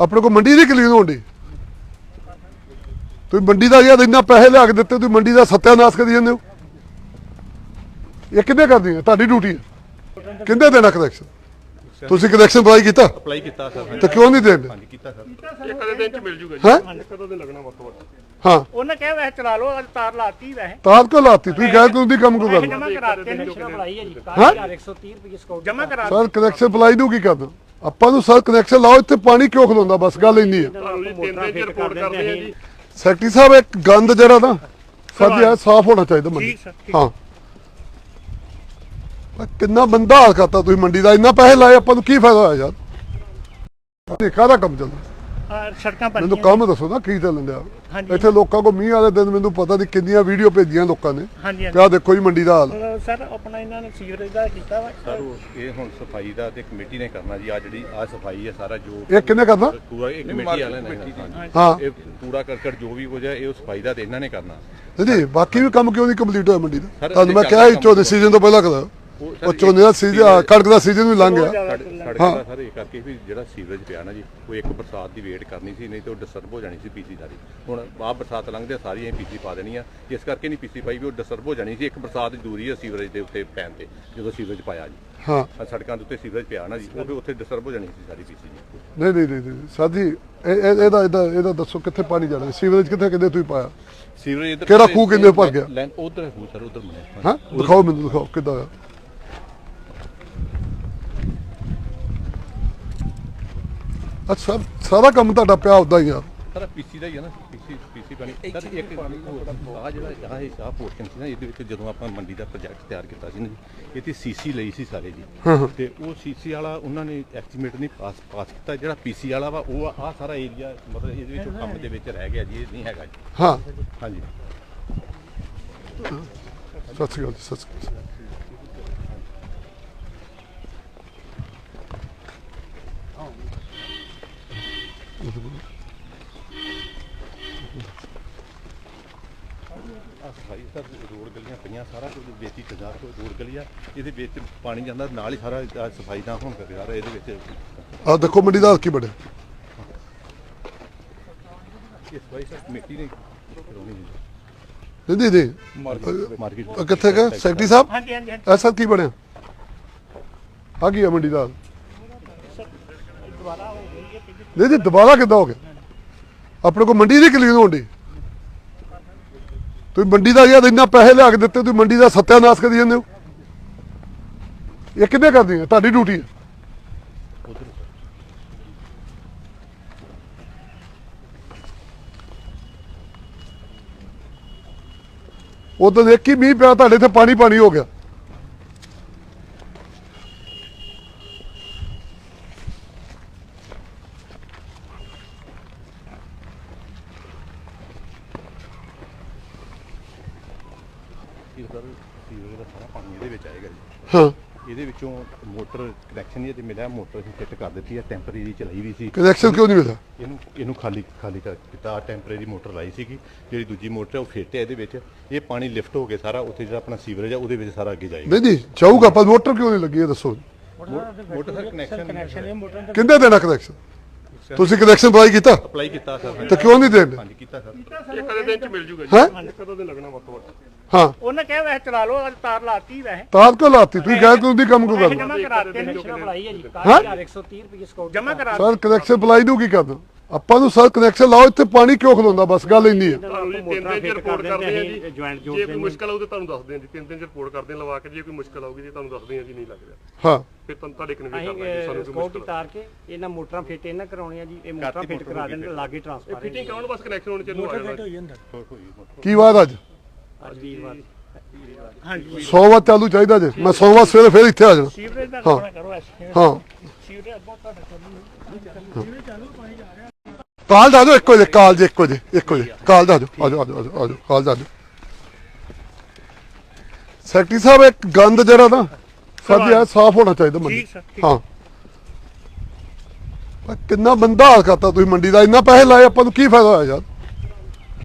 ਆਪਣੇ ਕੋਲ ਮੰਡੀ ਦੀ ਕਲੀਨ ਹੋਣੀ ਤੁਸੀਂ ਮੰਡੀ ਦਾ ਯਾਰ ਇੰਨਾ ਪੈਸੇ ਲਿਆ ਕੇ ਦਿੱਤੇ ਤੁਸੀਂ ਮੰਡੀ ਦਾ ਸੱਤਿਆਨਾਸ਼ ਕਰੀ ਜਾਂਦੇ ਹੋ। ਇਹ ਕਿੰਨੇ ਕਰਦੀ ਹੈ? ਤੁਹਾਡੀ ਡਿਊਟੀ ਹੈ। ਕਿੰਨੇ ਦੇਣਾ ਕਨੈਕਸ਼ਨ ਤੁਸੀਂ ਕਨੈਕਸ਼ਨ ਅਪਲਾਈ ਕੀਤਾ? ਅਪਲਾਈ ਕੀਤਾ ਸਰ। ਤੇ ਕਿਉਂ ਨਹੀਂ ਦੇਣ? ਹਾਂਜੀ ਕੀਤਾ ਸਰ। ਇੱਕ ਅੱਧੇ ਦਿਨ ਚ ਮਿਲ ਜੂਗਾ ਜੀ। ਹੈ? ਇੱਕ ਅੱਧਾ ਦਿਨ ਲੱਗਣਾ ਵੱਧ ਤੋਂ ਹਾਂ। ਉਹਨੇ ਕਿਹਾ ਵੈਸੇ ਚਲਾ ਲਓ ਅੱਜ ਤਾਰ ਲਾਤੀ ਵੈਸੇ। ਤਾਰ ਕਿਉਂ ਲਾਤੀ? ਤੁਸੀਂ ਗੈਰ ਕਾਨੂੰਨੀ ਕੰਮ ਕਿਉਂ ਕਰਨਾ ਜਮਾ ਕਰਾਤੇ ਨੇ ਬਣਾਈ ਹੈ ਜੀ। ਹਾਂ? 130 ਰੁਪਏ ਸਕਾਊਟ ਜਮਾ ਕਰਾ ਸਰ ਕਨੈਕਸ਼ਨ ਅਪਲਾਈ ਨੂੰ ਕੀ ਕਰਨਾ ਆਪਾਂ ਨੂੰ ਸਰ ਕਨੈਕਸ਼ਨ ਲਾਓ ਇੱਥੇ ਪਾਣੀ ਕਿਉਂ ਖਲੋਂਦਾ? ਬਸ ਗੱਲ ਇੰਨੀ ਹੈ। ਤੁਹਾਨੂੰ ਜੀ ਤਿੰਨ ਦਿਨ ਚ ਰਿਪੋਰਟ ਕਰਦੇ ਆ ਜੀ। ਸੈਕਟਰੀ ਸਾਹਿਬ ਇੱਕ ਗੰਦ ਜਿਹੜਾ ਨਾ ਸਾਡੀ ਆ ਸਾਫ਼ ਹੋਣਾ ਚਾਹੀਦਾ ਮੰਡੀ ਠੀਕ ਸਰ, ਠੀਕ। ਹਾਂ। ਪਰ ਕਿੰਨਾ ਬੰਦਾ ਹਾਲ ਕਰਤਾ ਤੁਸੀਂ ਮੰਡੀ ਦਾ? ਇੰਨਾ ਪੈਸੇ ਲਾਏ ਆਪਾਂ ਨੂੰ ਕੀ ਫਾਇਦਾ ਹੋਇਆ ਯਾਰ? ਇਹ ਕਾਹਦਾ ਕੰਮ ਚੱਲਦਾ। ਸੜਕਾਂ ਮੈਨੂੰ ਬਣੀਆਂ ਕੰਮ ਦੱਸੋ ਨਾ ਕੀ ਚੱਲਣ ਡਿਆ। ਹਾਂਜੀ। ਇੱਥੇ ਲੋਕਾਂ ਕੋ ਮੀਂਹ ਵਾਲੇ ਦਿਨ ਮੈਨੂੰ ਪਤਾ ਨਹੀਂ ਕਿੰਨੀਆਂ ਵੀਡੀਓ ਭੇਜੀਆਂ ਲੋਕਾਂ ਨੇ। ਹਾਂਜੀ ਦੇਖੋ ਜੀ ਮੰਡੀ ਦਾ ਹਾਲ। ਸਰ ਆਪਣਾ ਇਹਨਾਂ ਨੇ ਸੀਵਰੇਜ ਦਾ ਕੀਤਾ ਵਾ। ਸਰ ਉਹ ਇਹ ਹੁਣ ਸਫ਼ਾਈ ਦਾ ਤੇ ਕਮੇਟੀ ਨੇ ਕਰਨਾ ਜੀ ਆ ਜਿਹੜੀ ਆ ਸਫ਼ਾਈ ਹੈ ਸਾਰਾ ਜੋ ਇਹ ਕਿੰਨੇ ਕਰਨਾ? ਪੂਰਾ ਇਹ ਕਮੇਟੀ ਵਾਲਿਆਂ ਨੇ ਕਰਨਾ। ਹਾਂ। ਇਹ ਕੂੜਾ ਕਰਕਟ ਜੋ ਵੀ ਹੈ ਇਹ ਉਹ ਸਫ਼ਾਈ ਦਾ ਤੇ ਇਹਨਾਂ ਨੇ ਕਰਨਾ। ਨਹੀਂ ਬਾਕੀ ਵੀ ਕੰਮ ਕਿਉਂ ਨਹੀਂ ਕੰਪਲੀਟ ਹੋਇਆ ਮੰਡੀ ਦਾ? ਤੁਹਾਨੂੰ ਮੈਂ ਇਹ ਕਿਹਾ ਝੋਨੇ ਸੀਜ਼ਨ ਤੋਂ ਪਹਿਲਾਂ ਕਰਾ ਉਹ ਸਰ ਝੋਨੇ ਦਾ ਸੀਜ਼ਨ ਕਣਕ ਦਾ ਸੀਜ਼ਨ ਵੀ ਲੰਘ ਗਿਆ। ਸੜਕ ਸੜਕ ਹਾਂ। ਦਾ ਸਰ ਇਹ ਕਰਕੇ ਵੀ ਜਿਹੜਾ ਸੀਵਰੇਜ ਪਿਆ ਨਾ ਜੀ ਉਹ ਇੱਕ ਬਰਸਾਤ ਦੀ ਵੇਟ ਕਰਨੀ ਸੀ ਨਹੀਂ ਤੇ ਉਹ ਡਿਸਟਰਬ ਹੋ ਜਾਣੀ ਸੀ ਪੀਸੀ ਸਾਰੀ। ਹੁਣ ਆਹ ਬਰਸਾਤ ਲੰਘਦੇ ਸਾਰੀਆਂ ਪੀਸੀ ਪਾ ਦੇਣੀ ਆ। ਇਸ ਕਰਕੇ ਨਹੀਂ ਪੀਸੀ ਪਾਈ ਵੀ ਉਹ ਡਿਸਟਰਬ ਹੋ ਜਾਣੀ ਸੀ ਇੱਕ ਬਰਸਾਤ ਜ਼ਰੂਰੀ ਹੈ ਸੀਵਰੇਜ ਦੇ ਉੱਤੇ ਪੈਣ ਤੇ ਜਦੋਂ ਸੀਵਰੇਜ ਪਾਇਆ ਜੀ। ਹਾਂ। ਆਹ ਸੜਕਾਂ ਦੇ ਉੱਤੇ ਸੀਵਰੇਜ ਪਿਆ ਨਾ ਜੀ ਉਹ ਵੀ ਉੱਥੇ ਡਿਸਟਰਬ ਹੋ ਜਾਣੀ ਸੀ ਸਾਰੀ ਪੀਸੀ ਜੀ। ਨਹੀਂ ਨਹੀਂ ਨਹੀਂ ਨਹੀਂ ਇਹ ਇਹ- ਇਹਦਾ ਇਹਦਾ ਇਹਦਾ ਦੱਸੋ ਕਿੱਥੇ ਪਾਣੀ ਜਾਣਾ ਸੀਵਰੇਜ ਕਿੱਥੇ ਕਿੰਨੇ ਤੁਸੀਂ ਪਾਇਆ? ਸੀਵਰੇਜ ਇੱਧਰ ਕਿਹੜਾ ਖੂਹ ਕਿੰਨੇ ਭਰ ਗਿਆ? ਉਧਰ ਖੂਹ ਸਰ ਉਧਰ ਬਣਿਆ ਹਾਂ? ਦਿਖਾਓ ਮੈਨੂੰ ਦਿਖਾਓ ਕਿੱਦਾਂ ਆ ਅੱਛਾ ਸਾਰਾ ਕੰਮ ਤੁਹਾਡਾ ਪਿਆ ਉਦਾਂ ਹੀ ਆ। ਸਰ ਪੀਸੀ ਦਾ ਹੀ ਹੈ ਨਾ ਪੀਸੀ ਪੀਸੀ ਪਾਣੀ। ਸਰ ਇੱਕ ਆ ਜਿਹੜਾ ਆ ਇਹ ਆ ਪੋਰਸ਼ਨ ਸੀ ਨਾ ਇਹਦੇ ਵਿੱਚ ਜਦੋਂ ਆਪਾਂ ਮੰਡੀ ਦਾ ਪ੍ਰੋਜੈਕਟ ਤਿਆਰ ਕੀਤਾ ਸੀ ਨਾ ਜੀ ਇਹ ਤੇ ਸੀਸੀ ਲਈ ਸੀ ਸਾਰੇ ਜੀ। ਤੇ ਉਹ ਸੀਸੀ ਵਾਲਾ ਉਹਨਾਂ ਨੇ ਐਸਟੀਮੇਟ ਨਹੀਂ ਪਾਸ ਪਾਸ ਕੀਤਾ। ਜਿਹੜਾ ਪੀਸੀ ਵਾਲਾ ਵਾ ਉਹ ਆ ਸਾਰਾ ਏਰੀਆ ਮਤਲਬ ਇਹਦੇ ਵਿੱਚ ਕੰਮ ਦੇ ਵਿੱਚ ਰਹਿ ਗਿਆ ਜੀ ਇਹ ਨਹੀਂ ਹੈਗਾ ਜੀ। ਹਾਂ। ਹਾਂਜੀ। ਸਤਿ ਸ਼੍ਰੀ ਅਕਾਲ ਜੀ, ਸਤਿ ਸ਼੍ਰੀ ਅਕਾਲ। ਆ ਸਫ਼ਾਈ ਸਰ ਰੋਡ ਗਲੀਆਂ ਪਈਆਂ ਸਾਰਾ ਕੁਝ ਵਿੱਚ ਹੀ ਤਜਾਰ ਤੋਂ ਰੋਡ ਗਲੀ ਆ। ਇਹਦੇ ਵਿੱਚ ਪਾਣੀ ਜਾਂਦਾ ਨਾਲ ਹੀ ਸਾਰਾ ਆਹ ਸਫ਼ਾਈ ਨਾ ਹੋਣ ਕਰਕੇ ਸਾਰਾ ਇਹਦੇ ਵਿੱਚ ਆ ਦੇਖੋ ਮੰਡੀ ਦਾ ਹਾਲ ਕੀ ਬਣਿਆ। ਇਹ ਸਫ਼ਾਈ ਸਰ ਕਮੇਟੀ ਨੇ ਕਰਾਉਣੀ ਹੈ ਨਹੀਂ ਨਹੀਂ ਨਹੀਂ। ਮਾਰਕੀਟ ਆਹ ਕਿੱਥੇ ਗਏ ਸੈਕਟਰੀ ਸਾਹਿਬ? ਹਾਂਜੀ ਹਾਂਜੀ ਹਾਂਜੀ। ਐਸਾ ਕੀ ਬਣਿਆ? ਆ ਕੀ ਆ ਮੰਡੀ ਦਾ ਹਾਲ? ਨਹੀਂ ਜੀ, ਦੁਬਾਰਾ ਕਿੱਦਾਂ ਹੋ ਗਿਆ? ਆਪਣੇ ਕੋਲ ਮੰਡੀ ਦੀ ਕਲੀਨ ਹੋਣੀ ਤੁਸੀਂ ਮੰਡੀ ਦਾ ਯਾਰ ਇੰਨਾ ਪੈਸੇ ਲਿਆ ਕੇ ਦਿੱਤੇ, ਤੁਸੀਂ ਮੰਡੀ ਦਾ ਸੱਤਿਆਨਾਸ਼ ਕਰੀ ਜਾਂਦੇ ਹੋ। ਇਹ ਕਿੰਨੇ ਕਰਦੀ ਹੈ? ਤੁਹਾਡੀ ਡਿਊਟੀ ਹੈ। ਉਦੋਂ ਇੱਕ ਹੀ ਮੀਂਹ ਪਿਆ, ਤੁਹਾਡੇ ਇੱਥੇ ਪਾਣੀ ਪਾਣੀ ਹੋ ਗਿਆ। ਇਹ ਸਰ ਸੀਵਰੇਜ ਦਾ ਸਾਰਾ ਪਾਣੀ ਇਹਦੇ ਵਿੱਚ ਆਏਗਾ ਜੀ। ਹਾਂ। ਇਹਦੇ ਵਿੱਚੋਂ ਮੋਟਰ ਕਨੈਕਸ਼ਨ ਤੇ ਮਿਲਿਆ ਮੋਟਰ ਅਸੀਂ ਫਿੱਟ ਕਰ ਦਿੱਤੀ ਹੈ ਟੈਂਪਰੇਰੀ ਚਲਾਈ ਵੀ ਸੀ। ਕਨੈਕਸ਼ਨ ਕਿਉਂ ਨਹੀਂ ਮਿਲਿਆ? ਇਹਨੂੰ ਇਹਨੂੰ ਖਾਲੀ ਖਾਲੀ ਕਰ ਦਿੱਤਾ ਟੈਂਪਰੇਰੀ ਮੋਟਰ ਲਾਈ ਸੀਗੀ ਜਿਹੜੀ ਦੂਜੀ ਮੋਟਰ ਹੈ ਉਹ ਫਿੱਟ ਹੈ ਇਹਦੇ ਵਿੱਚ। ਇਹ ਪਾਣੀ ਲਿਫਟ ਹੋ ਕੇ ਸਾਰਾ ਉੱਥੇ ਜਿਹੜਾ ਆਪਣਾ ਸੀਵਰੇਜ ਹੈ ਉਹਦੇ ਵਿੱਚ ਸਾਰਾ ਅੱਗੇ ਜਾਏਗਾ। ਨਹੀਂ ਨਹੀਂ ਚਾਹੂਗਾ ਪਰ ਮੋਟਰ ਕਿਉਂ ਨਹੀਂ ਲੱਗੀ ਇਹ ਦੱਸੋ? ਮੋਟਰ ਸਰ ਕਨੈਕਸ਼ਨ ਕਨੈਕਸ਼ਨ ਇਹ ਮੋਟਰ ਦਾ ਕਿੰਨੇ ਦੇਣਾ ਕਨੈਕਸ਼ਨ ਤੁਸੀਂ ਕਨੈਕਸ਼ਨ ਅਪਲਾਈ ਕੀਤਾ? ਅਪਲਾਈ ਕੀਤਾ ਸਰ ਤੇ ਕਿਉਂ ਨਹੀਂ ਦੇਣ? ਹਾਂਜੀ ਕੀਤਾ ਸਰ ਇੱਕ ਅੱਧੇ ਦਿਨ ਚ ਮਿਲ ਜੂਗਾ ਜੀ। ਹੈਂ? ਇੱਕ ਅੱਧਾ ਦਿਨ ਲੱਗਣਾ ਵੱਧ ਤੋਂ ਵੱਧ। ਹਾਂ। ਉਹਨੇ ਕਿਹਾ ਵੈਸੇ ਚਲਾ ਲਓ ਅੱਜ ਤਾਰ ਲਾਤੀ ਵੈਸੇ। ਤਾਰ ਕਿਉਂ ਲਾਤੀ? ਤੁਸੀਂ ਗੈਰ ਕਾਨੂੰਨੀ ਕੰਮ ਕਿਉਂ ਕਰਨਾ? ਜਮਾ ਕਰਾਤੇ ਨੇ। ਬਣਾਈ ਹੈ ਜੀ। ਹਾਂ? 130 ਰੁਪਏ ਸਕਾਊਟ ਜਮਾ ਕਰਾ ਸਰ ਕਨੈਕਸ਼ਨ ਅਪਲਾਈ ਨੂੰ ਕੀ ਕਰਨਾ ਆਪਾਂ ਨੂੰ ਸਰ ਕਨੈਕਸ਼ਨ ਲਾਓ ਇੱਥੇ ਪਾਣੀ ਕਿਉਂ ਖਲੋਂਦਾ? ਬਸ ਗੱਲ ਇੰਨੀ ਹੈ। ਤਿੰਨ ਦਿਨ ਚ ਰਿਪੋਰਟ ਕਰਦੇ ਆ ਜੀ। ਜੁਆਇੰਟ ਜੇ ਕੋਈ ਮੁਸ਼ਕਲ ਆਊ ਤੇ ਤੁਹਾਨੂੰ ਦੱਸਦੇ ਆ ਜੀ। ਤਿੰਨ ਦਿਨ ਚ ਰਿਪੋਰਟ ਕਰਦੇ ਆ ਲਵਾ ਕੇ ਜੇ ਕੋਈ ਮੁਸ਼ਕਲ ਆਊਗੀ ਜੀ ਤੁਹਾਨੂੰ ਦੱਸਦੇ ਆ ਜੀ ਨਹੀਂ ਲੱਗ ਰਿਹਾ। ਹਾਂ। ਫਿਰ ਤੁਹਾਨੂੰ ਤੁਹਾਡੇ ਕਨਵੇ ਕਰਨਾ ਸਾਨੂੰ ਕੋਈ ਮੁਸ਼ਕਲ ਤਾਰ ਕੇ ਇਹਨਾਂ ਮੋਟਰਾਂ ਫਿੱਟ ਇਹਨਾਂ ਕਰਾਉਣੀਆਂ ਜੀ ਇਹ ਮੋਟਰਾਂ ਫਿੱਟ ਕਰਾ ਦੇਣ ਤੇ ਲਾਗੇ ਟਰਾਂਸਫਾਰਮਰ ਫਿਟਿੰਗ ਕਰਾਉਣ ਬਸ ਕਨੈਕਸ਼ਨ ਹੋਣ ਚ ਇਹਨੂੰ ਆ ਜਾਣਾ ਕੀ ਬਾਤ ਅੱਜ? ਅੱਜ ਵੀਰਵਾਰ ਹਾਂਜੀ ਚਾਲੂ ਚਾਹੀਦਾ ਜੇ। ਮੈਂ ਸੋਮਵਾਰ ਸਵੇਰੇ ਫੇਰ ਇੱਥੇ ਆ ਜਾਣਾ। ਸੀਵਰੇਜ ਦਾ ਆਪਣਾ ਕਰੋ ਐਸੇ ਹਾਂ। ਸੀਵਰੇਜ ਬਹੁਤ ਤੁਹਾਡਾ ਕਰਨੀ ਕਾਲ ਦਾ ਦਿਓ ਇੱਕੋ ਜੇ ਕਾਲ ਜੇ ਇੱਕੋ ਜੇ ਇੱਕੋ ਜੇ ਕਾਲ ਦਾ ਦਿਓ। ਆਜੋ ਆਜੋ ਆਜੋ ਆਜੋ ਕਾਲ ਦਾ ਦਿਓ। ਸੈਕਟਰੀ ਸਾਹਿਬ ਇੱਕ ਗੰਦ ਜਿਹੜਾ ਨਾ ਸਾਡੀ ਆ ਸਾਫ਼ ਹੋਣਾ ਚਾਹੀਦਾ ਮੰਡੀ। ਠੀਕ ਸਰ, ਠੀਕ। ਹਾਂ। ਪਰ ਕਿੰਨਾ ਬੰਦਾ ਹਾਲ ਕਰਤਾ ਤੁਸੀਂ ਮੰਡੀ ਦਾ ਇੰਨਾ ਪੈਸੇ ਲਾਏ ਆਪਾਂ ਨੂੰ ਕੀ ਫਾਇਦਾ ਹੋਇਆ ਯਾਰ?